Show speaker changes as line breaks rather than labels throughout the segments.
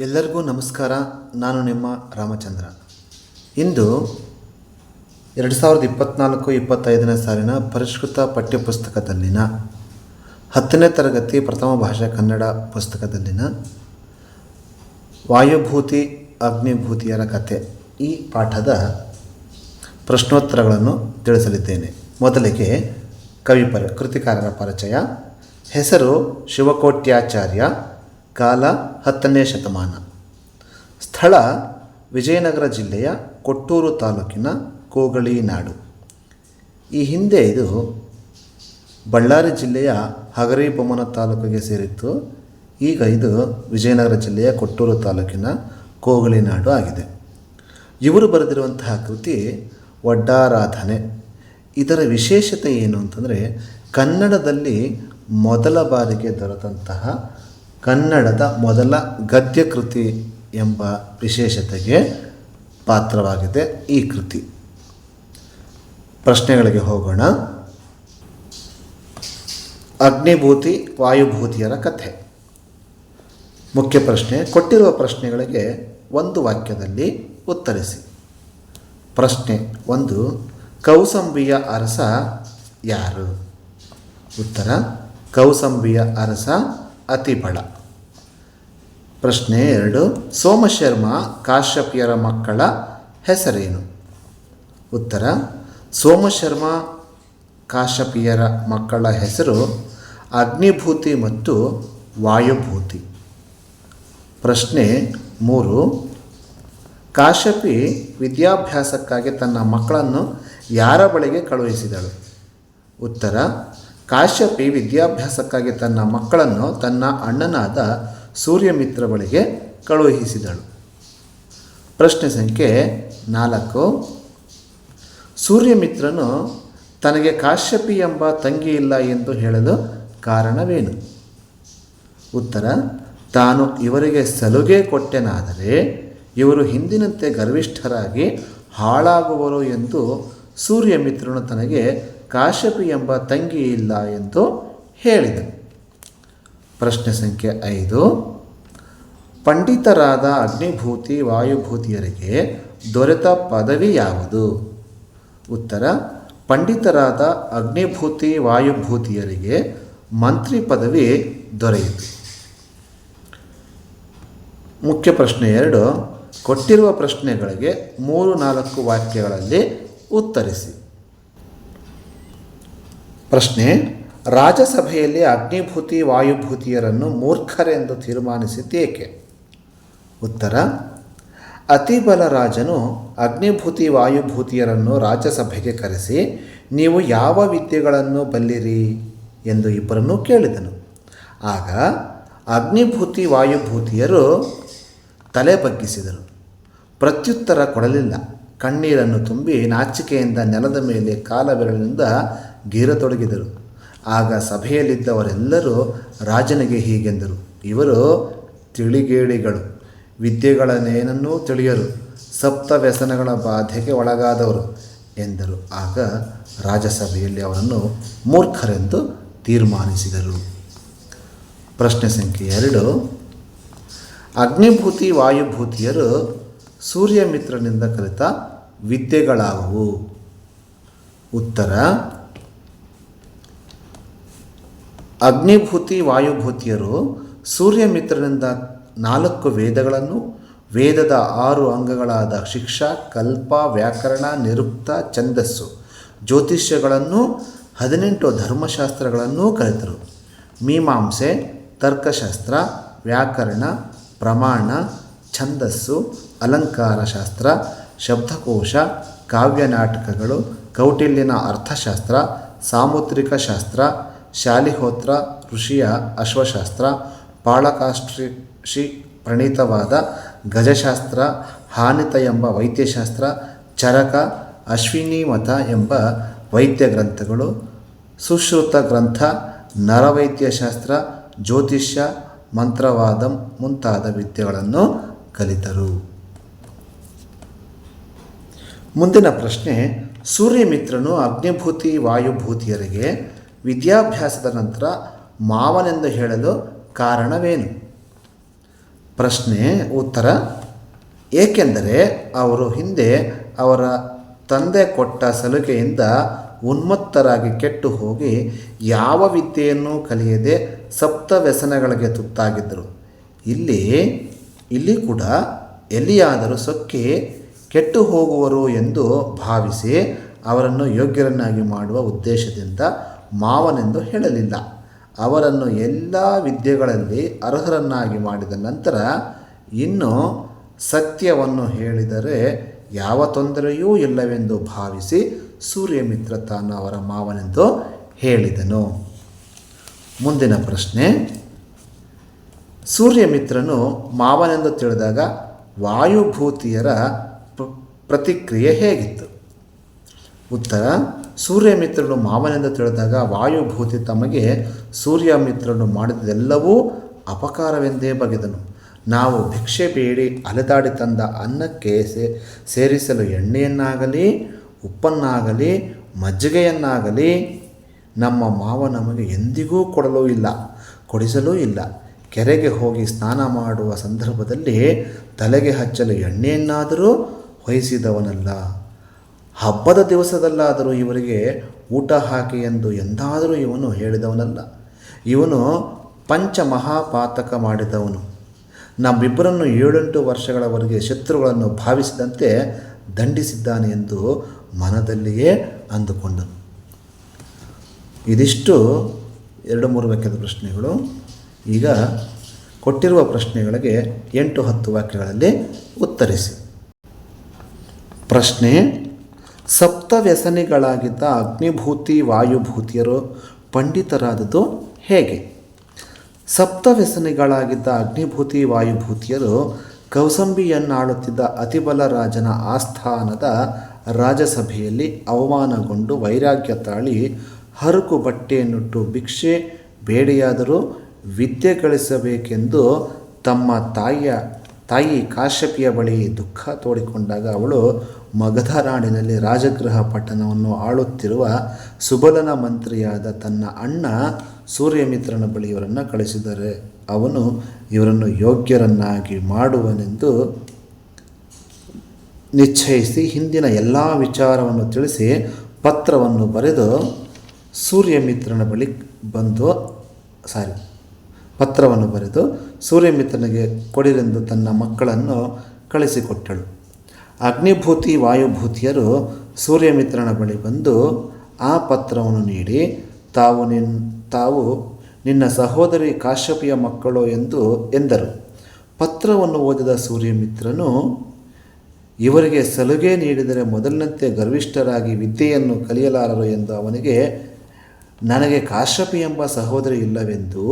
ಎಲ್ಲರಿಗೂ ನಮಸ್ಕಾರ. ನಾನು ನಿಮ್ಮ ರಾಮಚಂದ್ರ. ಇಂದು ಎರಡು ಸಾವಿರದ ಇಪ್ಪತ್ತ್ನಾಲ್ಕು ಇಪ್ಪತ್ತೈದನೇ ಸಾಲಿನ ಪರಿಷ್ಕೃತ ಪಠ್ಯಪುಸ್ತಕದಲ್ಲಿನ ಹತ್ತನೇ ತರಗತಿ ಪ್ರಥಮ ಭಾಷೆ ಕನ್ನಡ ಪುಸ್ತಕದಲ್ಲಿನ ವಾಯುಭೂತಿ, ಅಗ್ನಿಭೂತಿಯರ ಕಥೆ ಈ ಪಾಠದ ಪ್ರಶ್ನೋತ್ತರಗಳನ್ನು ತಿಳಿಸಲಿದ್ದೇನೆ. ಮೊದಲಿಗೆ ಕವಿ ಪರ, ಕೃತಿಕಾರರ ಪರಿಚಯ. ಹೆಸರು ಶಿವಕೋಟ್ಯಾಚಾರ್ಯ. ಕಾಲ ಹತ್ತನೇ ಶತಮಾನ. ಸ್ಥಳ ವಿಜಯನಗರ ಜಿಲ್ಲೆಯ ಕೊಟ್ಟೂರು ತಾಲೂಕಿನ ಕೋಗಳಿ ನಾಡು. ಈ ಹಿಂದೆ ಇದು ಬಳ್ಳಾರಿ ಜಿಲ್ಲೆಯ ಹಗರಿಬೊಮ್ಮನ ತಾಲೂಕಿಗೆ ಸೇರಿತ್ತು. ಈಗ ಇದು ವಿಜಯನಗರ ಜಿಲ್ಲೆಯ ಕೊಟ್ಟೂರು ತಾಲೂಕಿನ ಕೋಗಳಿ ನಾಡು ಆಗಿದೆ. ಇವರು ಬರೆದಿರುವಂತಹ ಕೃತಿ ಒಡ್ಡಾರಾಧನೆ ಇದರ ವಿಶೇಷತೆ ಏನು ಅಂತಂದರೆ ಕನ್ನಡದಲ್ಲಿ ಮೊದಲ ಬಾರಿಗೆ ದೊರೆತಂತಹ ಕನ್ನಡದ ಮೊದಲ ಗದ್ಯ ಕೃತಿ ಎಂಬ ವಿಶೇಷತೆಗೆ ಪಾತ್ರವಾಗಿದೆ ಈ ಕೃತಿ. ಪ್ರಶ್ನೆಗಳಿಗೆ ಹೋಗೋಣ. ಅಗ್ನಿಭೂತಿ, ವಾಯುಭೂತಿಯರ ಕಥೆ. ಮುಖ್ಯ ಪ್ರಶ್ನೆ, ಕೊಟ್ಟಿರುವ ಪ್ರಶ್ನೆಗಳಿಗೆ ಒಂದು ವಾಕ್ಯದಲ್ಲಿ ಉತ್ತರಿಸಿ. ಪ್ರಶ್ನೆ ಒಂದು, ಕೌಸಂಬಿಯ ಅರಸ ಯಾರು? ಉತ್ತರ, ಕೌಸಂಬಿಯ ಅರಸ ಅತಿಬಳ ಪ್ರಶ್ನೆ ಎರಡು, ಸೋಮಶರ್ಮ ಕಾಶ್ಯಪಿಯರ ಮಕ್ಕಳ ಹೆಸರೇನು? ಉತ್ತರ, ಸೋಮಶರ್ಮ ಕಾಶ್ಯಪಿಯರ ಮಕ್ಕಳ ಹೆಸರು ಅಗ್ನಿಭೂತಿ ಮತ್ತು ವಾಯುಭೂತಿ. ಪ್ರಶ್ನೆ ಮೂರು, ಕಾಶ್ಯಪಿ ವಿದ್ಯಾಭ್ಯಾಸಕ್ಕಾಗಿ ತನ್ನ ಮಕ್ಕಳನ್ನು ಯಾರ ಬಳಿಗೆ ಕಳುಹಿಸಿದಳು? ಉತ್ತರ ಕಾಶ್ಯಪಿ ವಿದ್ಯಾಭ್ಯಾಸಕ್ಕಾಗಿ ತನ್ನ ಮಕ್ಕಳನ್ನು ತನ್ನ ಅಣ್ಣನಾದ ಸೂರ್ಯಮಿತ್ರ ಬಳಿಗೆ ಕಳುಹಿಸಿದಳು. ಪ್ರಶ್ನೆ ಸಂಖ್ಯೆ ನಾಲ್ಕು. ಸೂರ್ಯಮಿತ್ರನು ತನಗೆ ಕಾಶ್ಯಪಿ ಎಂಬ ತಂಗಿ ಇಲ್ಲ ಎಂದು ಹೇಳಲು ಕಾರಣವೇನು? ಉತ್ತರ, ತಾನು ಇವರಿಗೆ ಸಲುಗೆ ಕೊಟ್ಟೆನಾದರೆ ಇವರು ಹಿಂದಿನಂತೆ ಗರ್ವಿಷ್ಠರಾಗಿ ಹಾಳಾಗುವರು ಎಂದು ಸೂರ್ಯಮಿತ್ರನು ತನಗೆ ಕಾಶ್ಯಪಿ ಎಂಬ ತಂಗಿ ಇಲ್ಲ ಎಂದು ಹೇಳಿದನು ಪ್ರಶ್ನೆ ಸಂಖ್ಯೆ ಐದು. ಪಂಡಿತರಾದ ಅಗ್ನಿಭೂತಿ ವಾಯುಭೂತಿಯರಿಗೆ ದೊರೆತ ಪದವಿ ಯಾವುದು? ಉತ್ತರ, ಪಂಡಿತರಾದ ಅಗ್ನಿಭೂತಿ ವಾಯುಭೂತಿಯರಿಗೆ ಮಂತ್ರಿ ಪದವಿ ದೊರೆಯಿತು. ಮುಖ್ಯ ಪ್ರಶ್ನೆ ಎರಡು. ಕೊಟ್ಟಿರುವ ಪ್ರಶ್ನೆಗಳಿಗೆ ಮೂರು ನಾಲ್ಕು ವಾಕ್ಯಗಳಲ್ಲಿ ಉತ್ತರಿಸಿ. ಪ್ರಶ್ನೆ, ರಾಜಸಭೆಯಲ್ಲಿ ಅಗ್ನಿಭೂತಿ ವಾಯುಭೂತಿಯರನ್ನು ಮೂರ್ಖರೆಂದು ತೀರ್ಮಾನಿಸಿದ್ದೇಕೆ ಉತ್ತರ ಅತಿಬಲ ರಾಜನು ಅಗ್ನಿಭೂತಿ ವಾಯುಭೂತಿಯರನ್ನು ರಾಜಸಭೆಗೆ ಕರೆಸಿ, ನೀವು ಯಾವ ವಿದ್ಯೆಗಳನ್ನು ಬಲ್ಲಿರಿ ಎಂದು ಇಬ್ಬರನ್ನೂ ಕೇಳಿದನು. ಆಗ ಅಗ್ನಿಭೂತಿ ವಾಯುಭೂತಿಯರು ತಲೆ ಬಗ್ಗಿಸಿದರು ಪ್ರತ್ಯುತ್ತರ ಕೊಡಲಿಲ್ಲ. ಕಣ್ಣೀರನ್ನು ತುಂಬಿ ನಾಚಿಕೆಯಿಂದ ನೆಲದ ಮೇಲೆ ಕಾಲ ಬೆರಳಿನಿಂದ ಗೀರತೊಡಗಿದರು ಆಗ ಸಭೆಯಲ್ಲಿದ್ದವರೆಲ್ಲರೂ ರಾಜನಿಗೆ ಹೀಗೆಂದರು. ಇವರು ತಿಳಿಗೇಡಿಗಳು. ವಿದ್ಯೆಗಳನ್ನೇನನ್ನೂ ತಿಳಿಯರು. ಸಪ್ತ ವ್ಯಸನಗಳ ಬಾಧೆಗೆ ಒಳಗಾದವರು ಎಂದರು. ಆಗ ರಾಜಸಭೆಯಲ್ಲಿ ಅವರನ್ನು ಮೂರ್ಖರೆಂದು ತೀರ್ಮಾನಿಸಿದರು. ಪ್ರಶ್ನೆ ಸಂಖ್ಯೆ ಎರಡು. ಅಗ್ನಿಭೂತಿ, ವಾಯುಭೂತಿಯರು ಸೂರ್ಯಮಿತ್ರನಿಂದ ಕಲಿತ ವಿದ್ಯೆಗಳಾವುವು. ಉತ್ತರ, ಅಗ್ನಿಭೂತಿ ವಾಯುಭೂತಿಯರು ಸೂರ್ಯಮಿತ್ರನಿಂದ ನಾಲ್ಕು ವೇದಗಳನ್ನು, ವೇದದ ಆರು ಅಂಗಗಳಾದ ಶಿಕ್ಷಾ, ಕಲ್ಪ, ವ್ಯಾಕರಣ, ನಿರುಕ್ತ, ಛಂದಸ್ಸು, ಜ್ಯೋತಿಷ್ಯಗಳನ್ನು, ಹದಿನೆಂಟು ಧರ್ಮಶಾಸ್ತ್ರಗಳನ್ನೂ ಕಲಿತರು. ಮೀಮಾಂಸೆ, ತರ್ಕಶಾಸ್ತ್ರ, ವ್ಯಾಕರಣ, ಪ್ರಮಾಣ, ಛಂದಸ್ಸು ಅಲಂಕಾರ ಶಾಸ್ತ್ರ ಶಬ್ದಕೋಶ ಕಾವ್ಯನಾಟಕಗಳು ಕೌಟಿಲ್ಯನ ಅರ್ಥಶಾಸ್ತ್ರ, ಸಾಮುದ್ರಿಕ ಶಾಸ್ತ್ರ, ಶಾಲಿಹೋತ್ರ, ಋಷಿಯ ಅಶ್ವಶಾಸ್ತ್ರ ಪಾಳಕಾಷ್ಟ್ರಿಷಿ ಪ್ರಣೀತವಾದ ಗಜಶಾಸ್ತ್ರ, ಹಾನಿತ ಎಂಬ ವೈದ್ಯಶಾಸ್ತ್ರ, ಚರಕ ಅಶ್ವಿನಿ ಮತ ಎಂಬ ವೈದ್ಯ ಗ್ರಂಥಗಳು, ಸುಶ್ರುತ ಗ್ರಂಥ, ನರವೈದ್ಯಶಾಸ್ತ್ರ, ಜ್ಯೋತಿಷ್ಯ, ಮಂತ್ರವಾದ ಮುಂತಾದ ವಿದ್ಯೆಗಳನ್ನು ಕಲಿತರು. ಮುಂದಿನ ಪ್ರಶ್ನೆ, ಸೂರ್ಯಮಿತ್ರನು ಅಗ್ನಿಭೂತಿ ವಾಯುಭೂತಿಯರಿಗೆ ವಿದ್ಯಾಭ್ಯಾಸದ ನಂತರ ಮಾವನೆಂದು ಹೇಳಲು ಕಾರಣವೇನು? ಪ್ರಶ್ನೆ, ಉತ್ತರ. ಏಕೆಂದರೆ ಅವರು ಹಿಂದೆ ಅವರ ತಂದೆ ಕೊಟ್ಟ ಸಲುಗೆಯಿಂದ ಉನ್ಮತ್ತರಾಗಿ ಕೆಟ್ಟು ಹೋಗಿ ಯಾವ ವಿದ್ಯೆಯನ್ನು ಕಲಿಯದೆ ಸಪ್ತ ವ್ಯಸನಗಳಿಗೆ ತುತ್ತಾಗಿದ್ದರು. ಇಲ್ಲಿ ಇಲ್ಲಿ ಕೂಡ ಎಲ್ಲಿಯಾದರೂ ಸೊಕ್ಕಿ ಕೆಟ್ಟು ಹೋಗುವರು ಎಂದು ಭಾವಿಸಿ ಅವರನ್ನು ಯೋಗ್ಯರನ್ನಾಗಿ ಮಾಡುವ ಉದ್ದೇಶದಿಂದ ಮಾವನೆಂದು ಹೇಳಲಿಲ್ಲ. ಅವರನ್ನು ಎಲ್ಲ ವಿದ್ಯೆಗಳಲ್ಲಿ ಅರ್ಹರನ್ನಾಗಿ ಮಾಡಿದ ನಂತರ ಇನ್ನು ಸತ್ಯವನ್ನು ಹೇಳಿದರೆ ಯಾವ ತೊಂದರೆಯೂ ಇಲ್ಲವೆಂದು ಭಾವಿಸಿ ಸೂರ್ಯಮಿತ್ರ ತಾನು ಅವರ ಮಾವನೆಂದು ಹೇಳಿದನು. ಮುಂದಿನ ಪ್ರಶ್ನೆ. ಸೂರ್ಯಮಿತ್ರನು ಮಾವನೆಂದು ತಿಳಿದಾಗ ವಾಯುಭೂತಿಯರ ಪ್ರತಿಕ್ರಿಯೆ ಹೇಗಿತ್ತು? ಉತ್ತರ, ಸೂರ್ಯಮಿತ್ರನು ಮಾವನೆಂದು ತಿಳಿದಾಗ ವಾಯುಭೂತಿ ತಮಗೆ ಸೂರ್ಯಮಿತ್ರನು ಮಾಡಿದೆಲ್ಲವೂ ಅಪಕಾರವೆಂದೇ ಬಗೆದನು. ನಾವು ಭಿಕ್ಷೆ ಬೇಡಿ ಅಲೆದಾಡಿ ತಂದ ಅನ್ನಕ್ಕೆ ಸೇ, ಸೇರಿಸಲು ಎಣ್ಣೆಯನ್ನಾಗಲಿ, ಉಪ್ಪನ್ನಾಗಲಿ, ಮಜ್ಜಿಗೆಯನ್ನಾಗಲಿ ನಮ್ಮ ಮಾವ ನಮಗೆ ಎಂದಿಗೂ ಕೊಡಲೂ ಇಲ್ಲ, ಕೊಡಿಸಲೂ ಇಲ್ಲ. ಕೆರೆಗೆ ಹೋಗಿ ಸ್ನಾನ ಮಾಡುವ ಸಂದರ್ಭದಲ್ಲಿ ತಲೆಗೆ ಹಚ್ಚಲು ಎಣ್ಣೆಯನ್ನಾದರೂ ವಹಿಸಿದವನಲ್ಲ ಹಬ್ಬದ ದಿವಸದಲ್ಲಾದರೂ ಇವರಿಗೆ ಊಟ ಹಾಕಿ ಎಂದು ಎಂದಾದರೂ ಇವನು ಹೇಳಿದವನಲ್ಲ. ಇವನು ಪಂಚಮಹಾಪಾತಕ ಮಾಡಿದವನು. ನಮ್ಮಿಬ್ಬರನ್ನು ಏಳೆಂಟು ವರ್ಷಗಳವರೆಗೆ ಶತ್ರುಗಳನ್ನು ಭಾವಿಸಿದಂತೆ ದಂಡಿಸಿದ್ದಾನೆ ಎಂದು ಮನದಲ್ಲಿಯೇ ಅಂದುಕೊಂಡನು. ಇದಿಷ್ಟು ಎರಡು ಮೂರು ವಾಕ್ಯದ ಪ್ರಶ್ನೆಗಳು. ಈಗ ಕೊಟ್ಟಿರುವ ಪ್ರಶ್ನೆಗಳಿಗೆ ಎಂಟು ಹತ್ತು ವಾಕ್ಯಗಳಲ್ಲಿ ಉತ್ತರಿಸಿ. ಪ್ರಶ್ನೆ, ಸಪ್ತ ವ್ಯಸನಿಗಳಾಗಿದ್ದ ಅಗ್ನಿಭೂತಿ, ವಾಯುಭೂತಿಯರು ಪಂಡಿತರಾದದ್ದು ಹೇಗೆ? ಸಪ್ತ ವ್ಯಸನಿಗಳಾಗಿದ್ದ ಅಗ್ನಿಭೂತಿ, ವಾಯುಭೂತಿಯರು ಕೌಸಂಬಿಯನ್ನಾಳುತ್ತಿದ್ದ ಅತಿಬಲ ರಾಜನ ಆಸ್ಥಾನದ ರಾಜಸಭೆಯಲ್ಲಿ ಅವಮಾನಗೊಂಡು ವೈರಾಗ್ಯ ತಾಳಿ ಹರಕು ಬಟ್ಟೆಯನ್ನುಟ್ಟು ಭಿಕ್ಷೆ, ಬೇಡೆಯಾದರೂ ವಿದ್ಯೆ ಗಳಿಸಬೇಕೆಂದು ತಮ್ಮ ತಾಯಿಯ ತಾಯಿ ಕಾಶ್ಯಪಿಯ ಬಳಿ ದುಃಖ ತೋಡಿಕೊಂಡಾಗ ಅವಳು ಮಗಧ ನಾಡಿನಲ್ಲಿ ರಾಜಗೃಹ ಪಟ್ಟಣವನ್ನು ಆಳುತ್ತಿರುವ ಸುಬಲನ ಮಂತ್ರಿಯಾದ ತನ್ನ ಅಣ್ಣ ಸೂರ್ಯಮಿತ್ರನ ಬಳಿ ಇವರನ್ನು ಕಳಿಸಿದರೆ ಅವನು ಇವರನ್ನು ಯೋಗ್ಯರನ್ನಾಗಿ ಮಾಡುವನೆಂದು ನಿಶ್ಚಯಿಸಿ ಹಿಂದಿನ ಎಲ್ಲ ವಿಚಾರವನ್ನು ತಿಳಿಸಿ ಪತ್ರವನ್ನು ಬರೆದು ಸೂರ್ಯಮಿತ್ರನ ಬಳಿ ಬಂದು ಸಾರಿ ಪತ್ರವನ್ನು ಬರೆದು ಸೂರ್ಯಮಿತ್ರನಿಗೆ ಕೊಡಿರೆಂದು ತನ್ನ ಮಕ್ಕಳನ್ನು ಕಳಿಸಿಕೊಟ್ಟಳು. ಅಗ್ನಿಭೂತಿ ವಾಯುಭೂತಿಯರು ಸೂರ್ಯಮಿತ್ರನ ಬಳಿ ಬಂದು ಆ ಪತ್ರವನ್ನು ನೀಡಿ, ತಾವು ನಿನ್, ತಾವು ನಿನ್ನ ಸಹೋದರಿ ಕಾಶ್ಯಪಿಯ ಮಕ್ಕಳು ಎಂದು ಎಂದರು. ಪತ್ರವನ್ನು ಓದಿದ ಸೂರ್ಯಮಿತ್ರನು, ಇವರಿಗೆ ಸಲುಗೆ ನೀಡಿದರೆ ಮೊದಲಿನಂತೆ ಗರ್ವಿಷ್ಠರಾಗಿ ವಿದ್ಯೆಯನ್ನು ಕಲಿಯಲಾರರು ಎಂದು ಅವನಿಗೆ, ನನಗೆ ಕಾಶ್ಯಪಿ ಎಂಬ ಸಹೋದರಿ ಇಲ್ಲವೆಂದು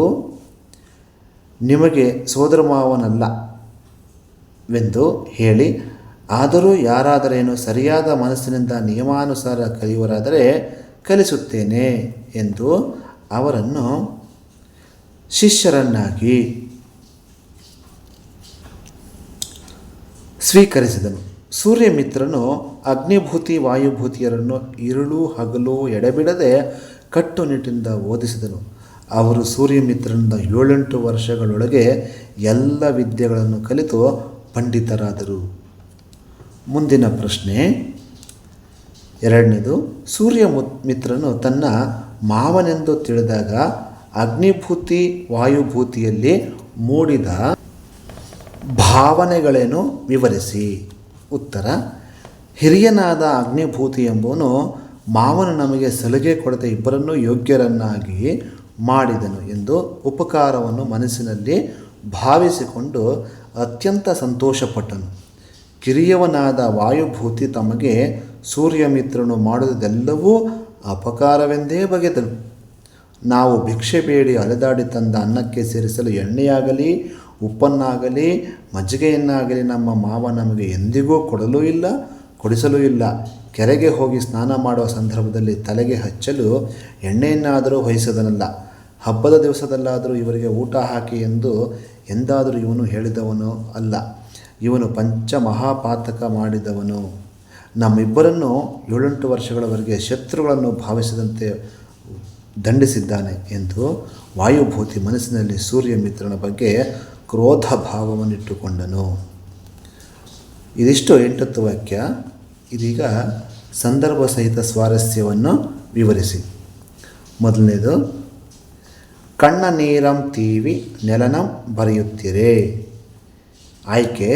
ನಿಮಗೆ ಸೋದರಮಾವನಲ್ಲವೆಂದು ಹೇಳಿ, ಆದರೂ ಯಾರಾದರೇನು ಸರಿಯಾದ ಮನಸ್ಸಿನಿಂದ ನಿಯಮಾನುಸಾರ ಕಲಿಯುವರಾದರೆ ಕಲಿಸುತ್ತೇನೆ ಎಂದು ಅವರನ್ನು ಶಿಷ್ಯರನ್ನಾಗಿ ಸ್ವೀಕರಿಸಿದನು. ಸೂರ್ಯಮಿತ್ರನು ಅಗ್ನಿಭೂತಿ ವಾಯುಭೂತಿಯರನ್ನು ಇರುಳು ಹಗಲು ಎಡೆಬಿಡದೆ ಕಟ್ಟುನಿಟ್ಟಿನಿಂದ ಓದಿಸಿದನು. ಅವರು ಸೂರ್ಯಮಿತ್ರನಿಂದ ಏಳೆಂಟು ವರ್ಷಗಳೊಳಗೆ ಎಲ್ಲ ವಿದ್ಯೆಗಳನ್ನು ಕಲಿತು ಪಂಡಿತರಾದರು. ಮುಂದಿನ ಪ್ರಶ್ನೆ. ಎರಡನೇದು, ಸೂರ್ಯ ಮಿತ್ರನು ತನ್ನ ಮಾವನೆಂದು ತಿಳಿದಾಗ ಅಗ್ನಿಭೂತಿ ವಾಯುಭೂತಿಯಲ್ಲಿ ಮೂಡಿದ ಭಾವನೆಗಳೇನು ವಿವರಿಸಿ. ಉತ್ತರ, ಹಿರಿಯನಾದ ಅಗ್ನಿಭೂತಿ ಎಂಬುವನು ಮಾವನು ನಮಗೆ ಸಲಿಗೆ ಕೊಡದೆ ಇಬ್ಬರನ್ನೂ ಯೋಗ್ಯರನ್ನಾಗಿ ಮಾಡಿದನು ಎಂದು ಉಪಕಾರವನ್ನು ಮನಸ್ಸಿನಲ್ಲಿ ಭಾವಿಸಿಕೊಂಡು ಅತ್ಯಂತ ಸಂತೋಷಪಟ್ಟನು. ಕಿರಿಯವನಾದ ವಾಯುಭೂತಿ ತಮಗೆ ಸೂರ್ಯಮಿತ್ರನು ಮಾಡುವುದೆಲ್ಲವೂ ಅಪಕಾರವೆಂದೇ ಬಗೆದನು. ನಾವು ಭಿಕ್ಷೆ ಬೇಡಿ ಅಲೆದಾಡಿ ತಂದ ಅನ್ನಕ್ಕೆ ಸೇರಿಸಲು ಎಣ್ಣೆಯಾಗಲಿ, ಉಪ್ಪನ್ನಾಗಲಿ, ಮಜ್ಜಿಗೆಯನ್ನಾಗಲಿ ನಮ್ಮ ಮಾವ ನಮಗೆ ಎಂದಿಗೂ ಕೊಡಲೂ ಇಲ್ಲ. ಕೊಡಿಸಲೂ ಇಲ್ಲ. ಕೆರೆಗೆ ಹೋಗಿ ಸ್ನಾನ ಮಾಡುವ ಸಂದರ್ಭದಲ್ಲಿ ತಲೆಗೆ ಹಚ್ಚಲು ಎಣ್ಣೆಯನ್ನಾದರೂ ವಹಿಸದನಲ್ಲ ಹಬ್ಬದ ದಿವಸದಲ್ಲಾದರೂ ಇವರಿಗೆ ಊಟ ಹಾಕಿ ಎಂದು ಎಂದಾದರೂ ಇವನು ಹೇಳಿದವನು ಅಲ್ಲ. ಇವನು ಪಂಚ ಮಹಾಪಾತಕ ಮಾಡಿದವನು. ನಮ್ಮಿಬ್ಬರನ್ನು ಏಳೆಂಟು ವರ್ಷಗಳವರೆಗೆ ಶತ್ರುಗಳನ್ನು ಭಾವಿಸಿದಂತೆ ದಂಡಿಸಿದ್ದಾನೆ ಎಂದು ವಾಯುಭೂತಿ ಮನಸ್ಸಿನಲ್ಲಿ ಸೂರ್ಯ ಮಿತ್ರನ ಬಗ್ಗೆ ಕ್ರೋಧ ಭಾವವನ್ನಿಟ್ಟುಕೊಂಡನು. ಇದಿಷ್ಟು ಎಂಟತ್ತು ವಾಕ್ಯ. ಇದೀಗ ಸಂದರ್ಭ ಸಹಿತ ಸ್ವಾರಸ್ಯವನ್ನು ವಿವರಿಸಿ. ಮೊದಲನೇದು, ಕಣ್ಣ ನೀರಂ ತೀವಿ ನೆಲನಂ ಬರೆಯುತ್ತೀರೇ. ಆಯ್ಕೆ,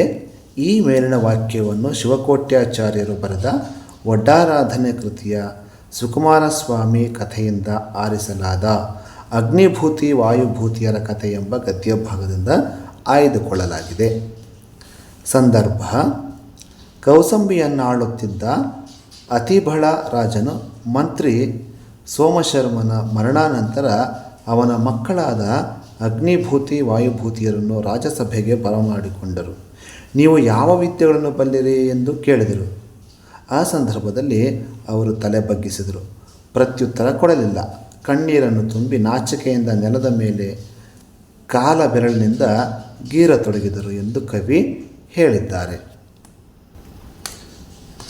ಈ ಮೇಲಿನ ವಾಕ್ಯವನ್ನು ಶಿವಕೋಟ್ಯಾಚಾರ್ಯರು ಬರೆದ ಒಡ್ಡಾರಾಧನೆ ಕೃತಿಯ ಸುಕುಮಾರಸ್ವಾಮಿ ಕಥೆಯಿಂದ ಆರಿಸಲಾದ ಅಗ್ನಿಭೂತಿ ವಾಯುಭೂತಿಯರ ಕಥೆ ಎಂಬ ಗದ್ಯ ಭಾಗದಿಂದ ಆಯ್ದುಕೊಳ್ಳಲಾಗಿದೆ. ಸಂದರ್ಭ ಕೌಸಂಬಿಯನ್ನಾಳುತ್ತಿದ್ದ ಅತಿಬಳ ರಾಜನು ಮಂತ್ರಿ ಸೋಮಶರ್ಮನ ಮರಣಾನಂತರ ಅವನ ಮಕ್ಕಳಾದ ಅಗ್ನಿಭೂತಿ ವಾಯುಭೂತಿಯರನ್ನು ರಾಜಸಭೆಗೆ ಬರಮಾಡಿಕೊಂಡರು. ನೀವು ಯಾವ ವಿದ್ಯೆಗಳನ್ನು ಬಲ್ಲಿರಿ ಎಂದು ಕೇಳಿದರು. ಆ ಸಂದರ್ಭದಲ್ಲಿ ಅವರು ತಲೆ ಬಗ್ಗಿಸಿದರು. ಪ್ರತ್ಯುತ್ತರ ಕೊಡಲಿಲ್ಲ. ಕಣ್ಣೀರನ್ನು ತುಂಬಿ ನಾಚಿಕೆಯಿಂದ ನೆಲದ ಮೇಲೆ ಕಾಲ ಬೆರಳಿನಿಂದ ಗೀರತೊಡಗಿದರು ಎಂದು ಕವಿ ಹೇಳಿದ್ದಾರೆ.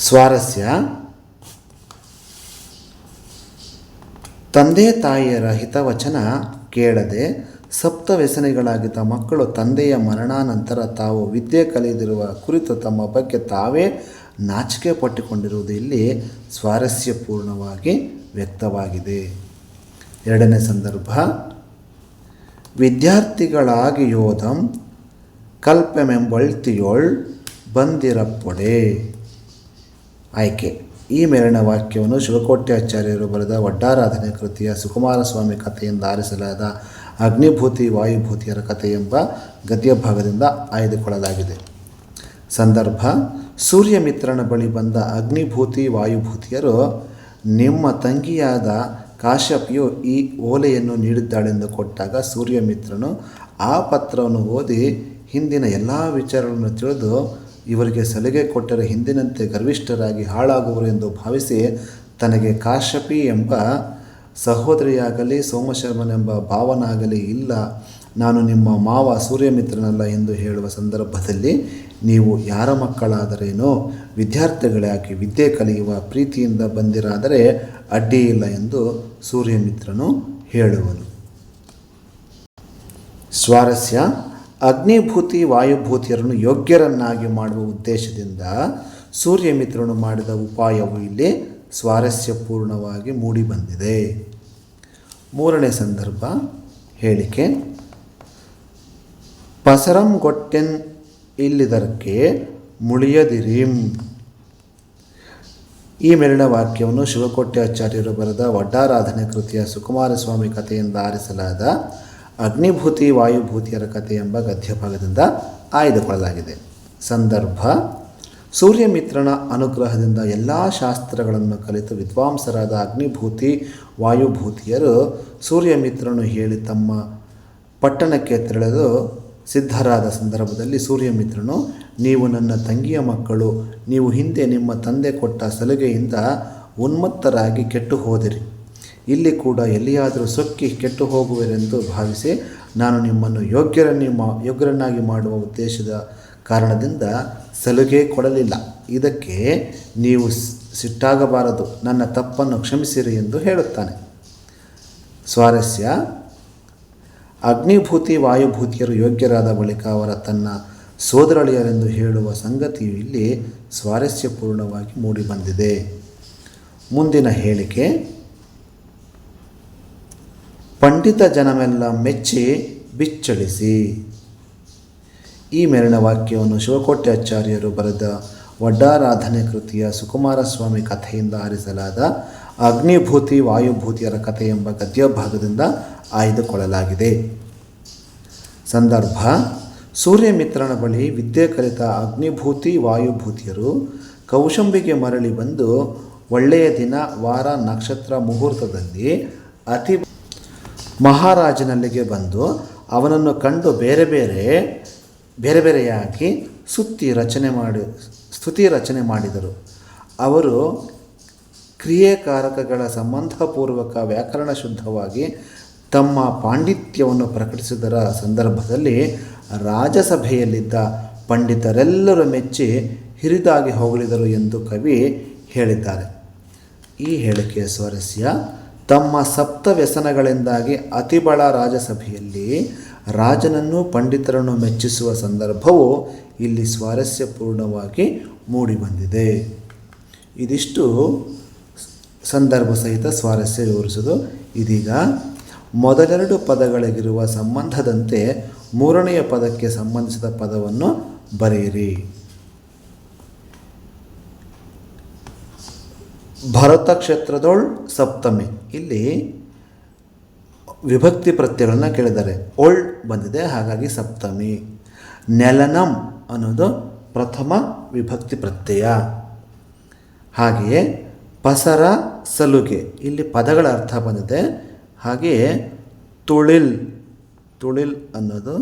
ಸ್ವಾರಸ್ಯ. ತಂದೆ ತಾಯಿಯರ ಹಿತವಚನ ಕೇಳದೆ ಸಪ್ತ ವ್ಯಸನಿಗಳಾಗಿದ್ದ ಮಕ್ಕಳು ತಂದೆಯ ಮರಣಾನಂತರ ತಾವು ವಿದ್ಯೆ ಕಲಿಯದಿರುವ ಕುರಿತು ತಮ್ಮ ಬಗ್ಗೆ ತಾವೇ ನಾಚಿಕೆ ಪಟ್ಟುಕೊಂಡಿರುವುದು ಇಲ್ಲಿ ಸ್ವಾರಸ್ಯಪೂರ್ಣವಾಗಿ ವ್ಯಕ್ತವಾಗಿದೆ. ಎರಡನೇ ಸಂದರ್ಭ. ವಿದ್ಯಾರ್ಥಿಗಳಾಗಿ ಯೋಧಂ ಕಲ್ಪಮೆಂಬಳ್ತಿಯೋಳ್ ಬಂದಿರಪ್ಪೊಡೆ. ಆಯ್ಕೆ. ಈ ಮೇಲಿನ ವಾಕ್ಯವನ್ನು ಶಿವಕೋಟ್ಯಾಚಾರ್ಯರು ಬರೆದ ಒಡ್ಡಾರಾಧನೆ ಕೃತಿಯ ಸುಕುಮಾರಸ್ವಾಮಿ ಕಥೆಯಿಂದ ಆರಿಸಲಾದ ಅಗ್ನಿಭೂತಿ ವಾಯುಭೂತಿಯರ ಕಥೆ ಎಂಬ ಗದ್ಯ ಭಾಗದಿಂದ ಆಯ್ದುಕೊಳ್ಳಲಾಗಿದೆ. ಸಂದರ್ಭ, ಸೂರ್ಯಮಿತ್ರನ ಬಳಿ ಬಂದ ಅಗ್ನಿಭೂತಿ ವಾಯುಭೂತಿಯರು ನಿಮ್ಮ ತಂಗಿಯಾದ ಕಾಶ್ಯಪಿಯು ಈ ಓಲೆಯನ್ನು ನೀಡಿದ್ದಾಳೆಂದು ಕೊಟ್ಟಾಗ ಸೂರ್ಯಮಿತ್ರನು ಆ ಪತ್ರವನ್ನು ಓದಿ ಹಿಂದಿನ ಎಲ್ಲ ವಿಚಾರಗಳನ್ನು ತಿಳಿದು ಇವರಿಗೆ ಸಲಿಗೆ ಕೊಟ್ಟರೆ ಹಿಂದಿನಂತೆ ಗರ್ವಿಷ್ಠರಾಗಿ ಹಾಳಾಗುವರು ಎಂದು ಭಾವಿಸಿ ತನಗೆ ಕಾಶ್ಯಪಿ ಎಂಬ ಸಹೋದರಿಯಾಗಲಿ, ಸೋಮಶರ್ಮನೆಂಬ ಭಾವನಾಗಲಿ ಇಲ್ಲ. ನಾನು ನಿಮ್ಮ ಮಾವ ಸೂರ್ಯಮಿತ್ರನಲ್ಲ ಎಂದು ಹೇಳುವ ಸಂದರ್ಭದಲ್ಲಿ ನೀವು ಯಾರ ಮಕ್ಕಳಾದರೇನೋ ವಿದ್ಯಾರ್ಥಿಗಳಾಗಿ ವಿದ್ಯೆ ಕಲಿಯುವ ಪ್ರೀತಿಯಿಂದ ಬಂದಿರಾದರೆ ಅಡ್ಡಿಯಿಲ್ಲ ಎಂದು ಸೂರ್ಯಮಿತ್ರನು ಹೇಳುವನು. ಸ್ವಾರಸ್ಯ ಅಗ್ನಿಭೂತಿ ವಾಯುಭೂತಿಯರನ್ನು ಯೋಗ್ಯರನ್ನಾಗಿ ಮಾಡುವ ಉದ್ದೇಶದಿಂದ ಸೂರ್ಯಮಿತ್ರನು ಮಾಡಿದ ಉಪಾಯವು ಇಲ್ಲಿ ಸ್ವಾರಸ್ಯಪೂರ್ಣವಾಗಿ ಮೂಡಿಬಂದಿದೆ. ಮೂರನೇ ಸಂದರ್ಭ, ಹೇಳಿಕೆ. ಪಸರಂ ಗೊಟ್ಟೆನ್ ಇಲ್ಲಿದರಕ್ಕೆ ಮುಳಿಯದಿರಿಂ. ಈ ಮೇಲಿನ ವಾಕ್ಯವನ್ನು ಶಿವಕೋಟ್ಯಾಚಾರ್ಯರು ಬರೆದ ವಡ್ಡಾರಾಧನೆ ಕೃತಿಯ ಸುಕುಮಾರಸ್ವಾಮಿ ಕಥೆಯಿಂದ ಆರಿಸಲಾದ ಅಗ್ನಿಭೂತಿ ವಾಯುಭೂತಿಯರ ಕಥೆ ಎಂಬ ಗದ್ಯಭಾಗದಿಂದ ಆಯ್ದುಕೊಳ್ಳಲಾಗಿದೆ. ಸಂದರ್ಭ, ಸೂರ್ಯಮಿತ್ರನ ಅನುಗ್ರಹದಿಂದ ಎಲ್ಲ ಶಾಸ್ತ್ರಗಳನ್ನು ಕಲಿತು ವಿದ್ವಾಂಸರಾದ ಅಗ್ನಿಭೂತಿ ವಾಯುಭೂತಿಯರು ಸೂರ್ಯಮಿತ್ರನು ಹೇಳಿ ತಮ್ಮ ಪಟ್ಟಣಕ್ಕೆ ತೆರಳಲು ಸಿದ್ಧರಾದ ಸಂದರ್ಭದಲ್ಲಿ ಸೂರ್ಯಮಿತ್ರನು, ನೀವು ನನ್ನ ತಂಗಿಯ ಮಕ್ಕಳು, ನೀವು ಹಿಂದೆ ನಿಮ್ಮ ತಂದೆ ಕೊಟ್ಟ ಸಲುಗೆಯಿಂದ ಉನ್ಮತ್ತರಾಗಿ ಕೆಟ್ಟು ಹೋದಿರಿ. ಇಲ್ಲಿ ಕೂಡ ಎಲ್ಲಿಯಾದರೂ ಸೊಕ್ಕಿ ಕೆಟ್ಟು ಹೋಗುವರೆಂದು ಭಾವಿಸಿ ನಾನು ನಿಮ್ಮನ್ನು ಯೋಗ್ಯರನ್ನಿ ಮಾ ಯೋಗ್ಯರನ್ನಾಗಿ ಮಾಡುವ ಉದ್ದೇಶದ ಕಾರಣದಿಂದ ಸಲುಗೆ ಕೊಡಲಿಲ್ಲ. ಇದಕ್ಕೆ ನೀವು ಸಿಟ್ಟಾಗಬಾರದು. ನನ್ನ ತಪ್ಪನ್ನು ಕ್ಷಮಿಸಿರಿ ಎಂದು ಹೇಳುತ್ತಾನೆ. ಸ್ವಾರಸ್ಯ. ಅಗ್ನಿಭೂತಿ ವಾಯುಭೂತಿಯರು ಯೋಗ್ಯರಾದ ಬಳಿಕ ಅವರ ತನ್ನ ಸೋದರಳಿಯರೆಂದು ಹೇಳುವ ಸಂಗತಿಯು ಇಲ್ಲಿ ಸ್ವಾರಸ್ಯಪೂರ್ಣವಾಗಿ ಮೂಡಿಬಂದಿದೆ. ಮುಂದಿನ ಹೇಳಿಕೆ. ಪಂಡಿತ ಜನಮೆಲ್ಲ ಮೆಚ್ಚಿ ಬಿಚ್ಚಳಿಸಿ. ಈ ಮೇಲಿನ ವಾಕ್ಯವನ್ನು ಶಿವಕೋಟೆ ಆಚಾರ್ಯರು ಬರೆದ ವಡ್ಡಾರಾಧನೆ ಕೃತಿಯ ಸುಕುಮಾರಸ್ವಾಮಿ ಕಥೆಯಿಂದ ಆರಿಸಲಾದ ಅಗ್ನಿಭೂತಿ ವಾಯುಭೂತಿಯರ ಕಥೆ ಎಂಬ ಗದ್ಯಭಾಗದಿಂದ ಆಯ್ದುಕೊಳ್ಳಲಾಗಿದೆ. ಸಂದರ್ಭ ಸೂರ್ಯಮಿತ್ರನ ಬಳಿ ವಿದ್ಯೆ ಕಲಿತ ಅಗ್ನಿಭೂತಿ ವಾಯುಭೂತಿಯರು ಕೌಶಂಬಿಗೆ ಮರಳಿ ಬಂದು ಒಳ್ಳೆಯ ದಿನ ವಾರ ನಕ್ಷತ್ರ ಮುಹೂರ್ತದಲ್ಲಿ ಅತಿ ಮಹಾರಾಜನಲ್ಲಿಗೆ ಬಂದು ಅವನನ್ನು ಕಂಡು ಬೇರೆ ಬೇರೆ ಬೇರೆ ಬೇರೆಯಾಗಿ ಸುತ್ತಿ ರಚನೆ ಮಾಡಿ, ಸ್ತುತಿ ರಚನೆ ಮಾಡಿದರು. ಅವರು ಕ್ರಿಯೆಕಾರಕಗಳ ಸಂಬಂಧಪೂರ್ವಕ ವ್ಯಾಕರಣ ಶುದ್ಧವಾಗಿ ತಮ್ಮ ಪಾಂಡಿತ್ಯವನ್ನು ಪ್ರಕಟಿಸಿದರ ಸಂದರ್ಭದಲ್ಲಿ ರಾಜಸಭೆಯಲ್ಲಿದ್ದ ಪಂಡಿತರೆಲ್ಲರೂ ಮೆಚ್ಚಿ ಹಿರಿದಾಗಿ ಹೊಗಳಿದರು ಎಂದು ಕವಿ ಹೇಳಿದ್ದಾರೆ. ಈ ಹೇಳಿಕೆಯ ಸ್ವಾರಸ್ಯ ತಮ್ಮ ಸಪ್ತ ವ್ಯಸನಗಳಿಂದಾಗಿ ಅತಿಬಳ ರಾಜಸಭೆಯಲ್ಲಿ ರಾಜನನ್ನು ಪಂಡಿತರನ್ನು ಮೆಚ್ಚಿಸುವ ಸಂದರ್ಭವು ಇಲ್ಲಿ ಸ್ವಾರಸ್ಯಪೂರ್ಣವಾಗಿ ಮೂಡಿಬಂದಿದೆ. ಇದಿಷ್ಟು ಸಂದರ್ಭ ಸಹಿತ ಸ್ವಾರಸ್ಯ ವಿವರಿಸೋದು ಇದೀಗ ಮೊದಲೆರಡು ಪದಗಳಿಗಿರುವ ಸಂಬಂಧದಂತೆ ಮೂರನೆಯ ಪದಕ್ಕೆ ಸಂಬಂಧಿಸಿದ ಪದವನ್ನು ಬರೆಯಿರಿ. ಭರತ ಕ್ಷೇತ್ರದೊಳ್ ಸಪ್ತಮಿ. ಇಲ್ಲಿ ವಿಭಕ್ತಿ ಪ್ರತ್ಯಯಗಳನ್ನು ಕೇಳಿದ್ದಾರೆ. ಒಳ್ ಬಂದಿದೆ, ಹಾಗಾಗಿ ಸಪ್ತಮಿ. ನೆಲನಂ ಅನ್ನೋದು ಪ್ರಥಮ ವಿಭಕ್ತಿ ಪ್ರತ್ಯಯ. ಹಾಗೆಯೇ ಪಸರ ಸಲುಗೆ, ಇಲ್ಲಿ ಪದಗಳ ಅರ್ಥ ಬಂದಿದೆ. ಹಾಗೆಯೇ ತುಳಿಲ್ ತುಳಿಲ್ ಅನ್ನೋದು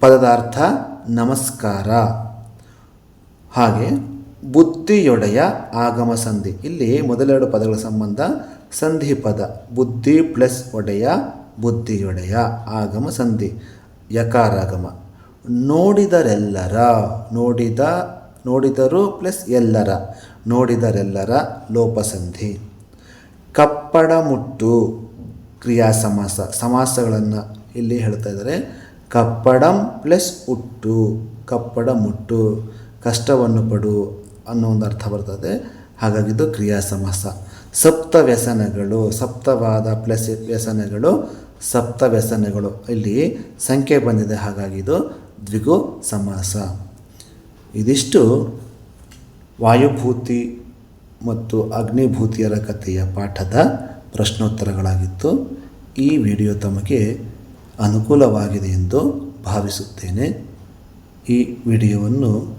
ಪದದ ಅರ್ಥ ನಮಸ್ಕಾರ. ಹಾಗೆ ಬುದ್ಧಿಯೊಡೆಯ ಆಗಮ ಸಂಧಿ ಇಲ್ಲಿ ಮೊದಲೆರಡು ಪದಗಳ ಸಂಬಂಧ ಸಂಧಿ ಪದ. ಬುದ್ಧಿ ಪ್ಲಸ್ ಒಡೆಯ, ಬುದ್ಧಿಯೊಡೆಯ ಆಗಮ ಸಂಧಿ ಯಕಾರಾಗಮ. ನೋಡಿದರೆಲ್ಲರ, ನೋಡಿದ, ನೋಡಿದರು ಪ್ಲಸ್ ಎಲ್ಲರ, ನೋಡಿದರೆಲ್ಲರ ಲೋಪಸಂಧಿ. ಕಪ್ಪಡ ಮುಟ್ಟು ಕ್ರಿಯಾ ಸಮಾಸ ಸಮಾಸಗಳನ್ನು ಇಲ್ಲಿ ಹೇಳ್ತಾ ಇದ್ದಾರೆ. ಕಪ್ಪಡಂ ಪ್ಲಸ್ ಉಟ್ಟು ಕಪ್ಪಡ ಮುಟ್ಟು. ಕಷ್ಟವನ್ನು ಪಡು ಅನ್ನೋ ಒಂದು ಅರ್ಥ ಬರ್ತದೆ. ಹಾಗಾಗಿದ್ದು ಕ್ರಿಯಾ ಸಮಾಸ ಸಪ್ತ ವ್ಯಸನಗಳು, ಸಪ್ತವಾದ ಪ್ಲಸ್ ವ್ಯಸನಗಳು, ಸಪ್ತ ವ್ಯಸನಗಳು. ಇಲ್ಲಿ ಸಂಖ್ಯೆ ಬಂದಿದೆ, ಹಾಗಾಗಿ ಇದು ದ್ವಿಗು ಸಮಾಸ. ಇದಿಷ್ಟು ವಾಯುಭೂತಿ ಮತ್ತು ಅಗ್ನಿಭೂತಿಯರ ಕಥೆಯ ಪಾಠದ ಪ್ರಶ್ನೋತ್ತರಗಳಾಗಿತ್ತು. ಈ ವಿಡಿಯೋ ತಮಗೆ ಅನುಕೂಲವಾಗಿದೆ ಎಂದು ಭಾವಿಸುತ್ತೇನೆ. ಈ ವಿಡಿಯೋವನ್ನು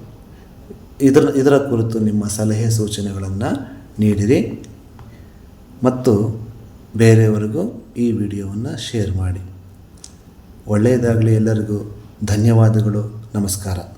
ಇದರ ಇದರ ಕುರಿತು ನಿಮ್ಮ ಸಲಹೆ ಸೂಚನೆಗಳನ್ನು ನೀಡಿರಿ. ಮತ್ತು ಬೇರೆಯವರಿಗೂ ಈ ವಿಡಿಯೋವನ್ನು ಶೇರ್ ಮಾಡಿ. ಒಳ್ಳೆಯದಾಗಲಿ ಎಲ್ಲರಿಗೂ ಧನ್ಯವಾದಗಳು. ನಮಸ್ಕಾರ.